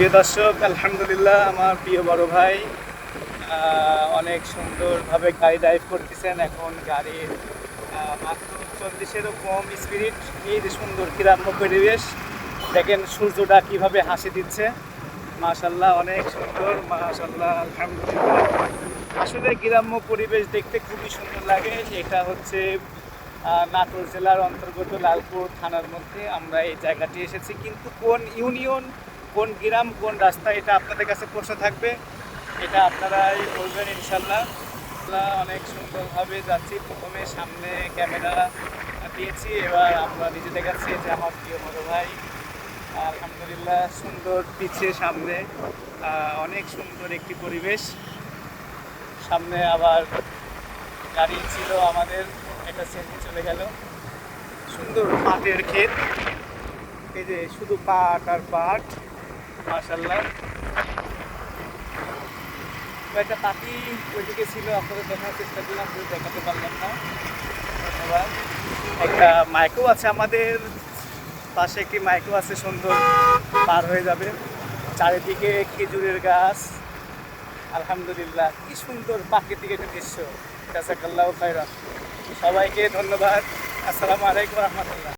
প্রিয় দর্শক, আলহামদুলিল্লাহ আমার প্রিয় বড় ভাই অনেক সুন্দরভাবে গাড়ি ড্রাইভ করতেছেন। এখন গাড়ির মাত্র চল্লিশেরও কম স্পিরিট এই যে সুন্দর গ্রাম্য পরিবেশ, দেখেন সূর্যটা কীভাবে হাসি দিচ্ছে। মাশাল্লাহ অনেক সুন্দর মাশাল্লাহ আলহামদুলিল্লাহ। আসলে গ্রাম্য পরিবেশ দেখতে খুবই সুন্দর লাগে। এটা হচ্ছে নাটোর জেলার অন্তর্গত লালপুর থানার মধ্যে আমরা এই জায়গাটি এসেছি। কিন্তু কোন ইউনিয়ন কোন গ্রাম, কোন রাস্তা, এটা আপনাদের কাছে প্রশ্ন থাকবে। এটা আপনারাই বলবেন ইনশাল্লাহ। অনেক সুন্দরভাবে যাচ্ছি। প্রথমে সামনে ক্যামেরা দিয়েছি। এবার আমরা নিজে দেখাচ্ছি যে আমার প্রিয় বড় ভাই, আলহামদুলিল্লাহ সুন্দর পিছিয়ে সামনে। অনেক সুন্দর একটি পরিবেশ। সামনে আবার গাড়ি ছিল আমাদের। একটা সেন্টি চলে গেল। সুন্দর পাটের ক্ষেত। এই যে শুধু পাট আর পাট। মাশাল্লাহ একটা পাখি ওইদিকে ছিল, আপনাদের দেখার চেষ্টা করলাম কিন্তু দেখাতে পারলাম না। ধন্যবাদ। একটা মাইকও আছে আমাদের পাশে, একটি মাইকও আছে সুন্দর, পার হয়ে যাবে। চারিদিকে খেজুরের গাছ। আলহামদুলিল্লাহ, কি সুন্দর প্রাকৃতিক একটা দৃশ্য। কাসাকাল্লাহ খাইরা সবাইকে ধন্যবাদ। আসসালামু আলাইকুম রহমতুল্লাহ।